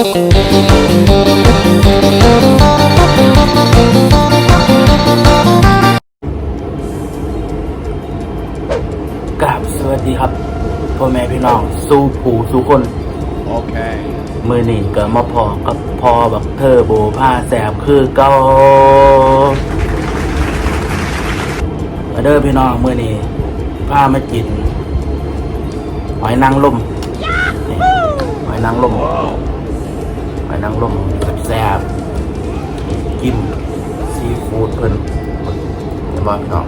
กราบสวัสดีครับพ่อแม่พี่น้อง สู้ผูสู้คน โอเค มือนี่ก็มาพอกับพอบบเธอโบผ้าแสบคือเก่าเด้อพี่น้องมือนี่ผ้ามากินหอยนางรมหอยนางรม หอยนางรมแสบกิมซีฟู้ดเพิ่นเห็นพี่น้อง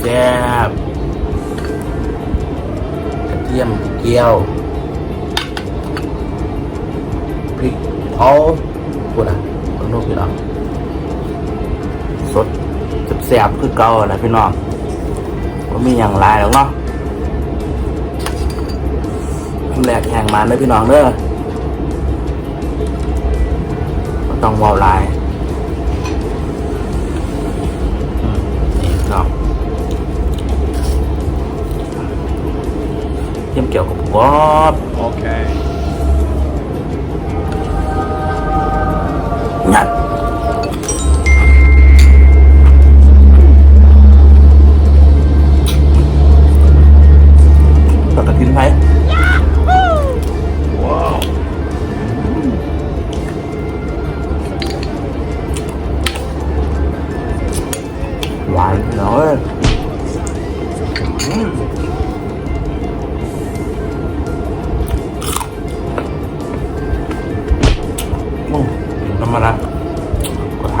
แซ่บกระเทียมเจียวพริกเผาพูดนะต้องดูพี่น้องสดแซ่บคือเก่าแหละพี่น้องว่ามีอย่างไรหรอกเนาะ แหลกแห่งมันเด้อพี่น้องเด้อต้องวาวลายนี่พี่น้องเทียมเกี่ยวกับกรอบ Okay.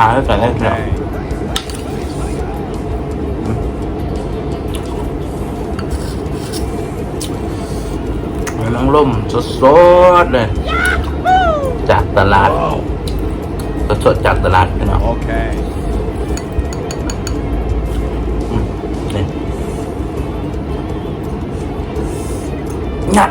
ก็ทานแล้วแต่แรกเนี่ย Okay. หอยนางรมสดๆเลย จากตลาด Wow. สดๆจากตลาดพี่น้อง Okay. อืมนี่งัด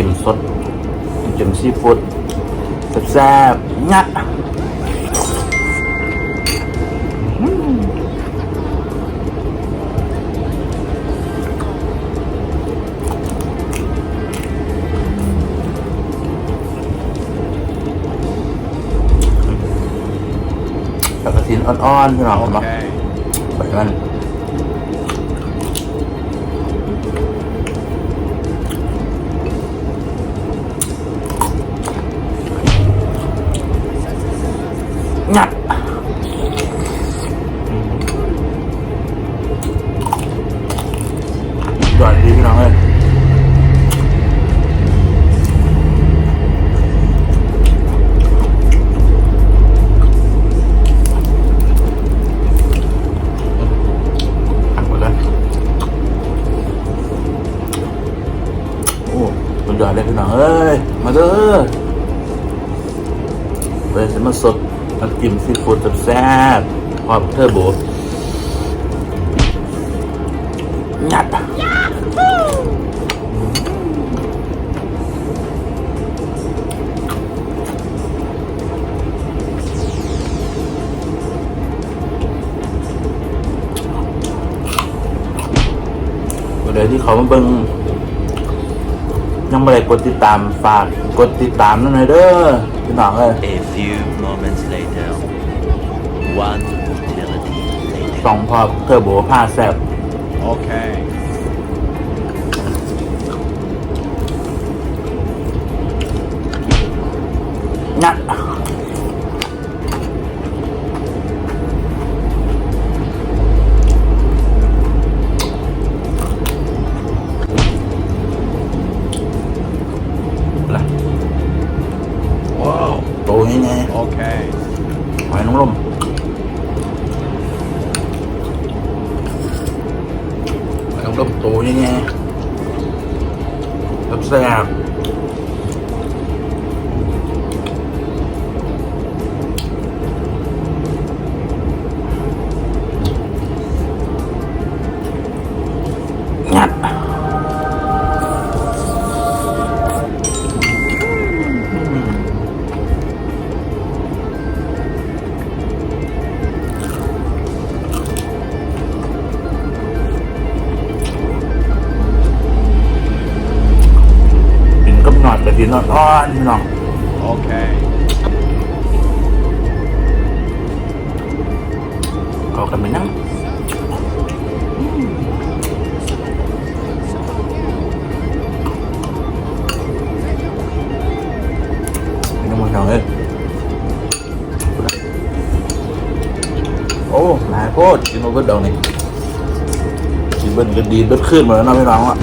จิ้มสดจิ้มซีฟู้ดแซ่บๆงัดแล้วกระทินอ่อนๆพี่น้องเนาะ Okay. แบบนั้ เว้ยจมาสดมากินซีฟู้ดแซ่บๆพร้อมเทอร์โบงัดเดี๋ยวที่เขามาเบิงยังไม่ได้กดติดตามฝากกดติดตามนั่นหน่อยเด้อ พี่น้องเอ้ย A few moments later, one eternity later. สองพอเทอร์โบผ้าแซบ Okay. งัดล่ะ กินอ่อนๆพี่น้อง Okay. เอากันไปนั่งน้ำมันน้องเอ้ยโอ้นายโคตรกินโอเบิร์ดดอกนี่กินเบิ้ลก็ดีเบิ้ลขึ้นหมดแล้วเนาะพี่น้องอะ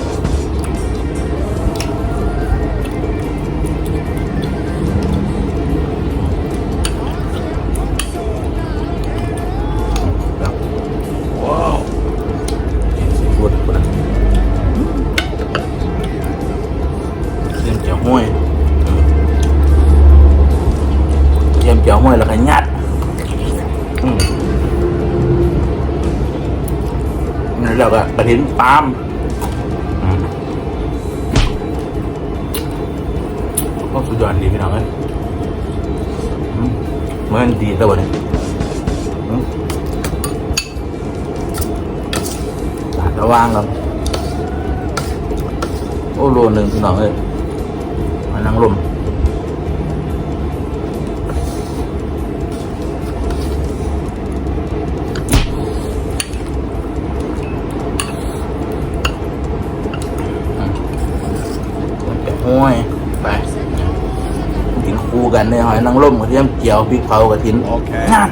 เทียมเจียวห้วยแล้วก็ยัดแล้วก็กระถินปาล์มก็สุดยอดดีพี่น้องเอ้ยเหมื่อนดีตัวนี้ระวังครับโอ้โลหนึ่งพี่น้องเอ้ยมานั่งลม กินคู่กันเนี่ยหอยนางรมกระเทียมเจียวพริกเผากระถินโอเค นะ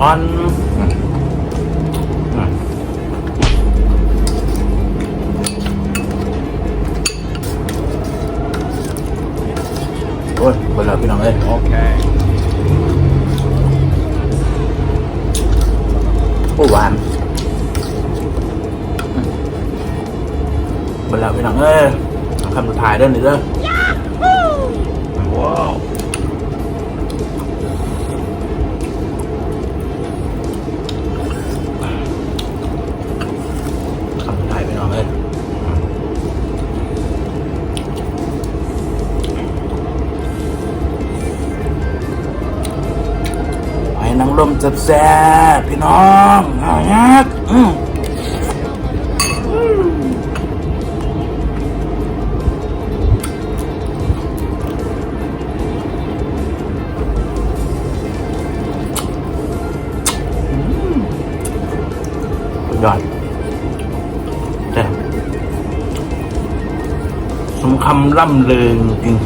อ่อนอืมอืมโอ้ยเวลาพี่น้องเอ้ย Okay. โอ้หวาน เวลาพี่น้องเอ้ยคำสุดท้ายเด้อนี่เด้อ Whoa. คำสุดท้ายพี่น้องเอ้ยไอ้นางลมแซ่บๆพี่น้องเอายักอื ยอดแต่สมคำล่ำเลิงจริง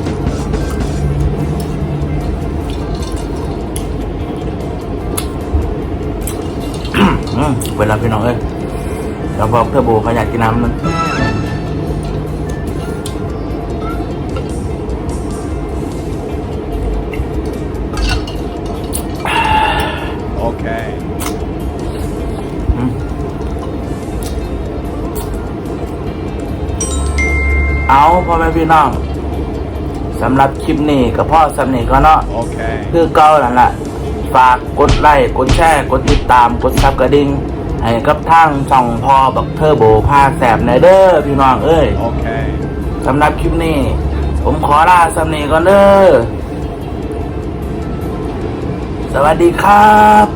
เวลาพี่น้องเอ้ยเราบอกเธอโบเขาอยากกินน้ำมัน เอาพ่อแม่พี่น้องสำหรับคลิปนี้กับพ่อสำนีก็เนาะ Okay. คือเก่านั่นแหละฝากกดไลค์กดแชร์กดติดตามกดซับกระดิ่งให้กับทางช่องพอบักเทอร์โบพาแสบในเด้อพี่น้องเอ้ย Okay. สำหรับคลิปนี้ ผมขอลาสำนีก่อนเด้อสวัสดีครับ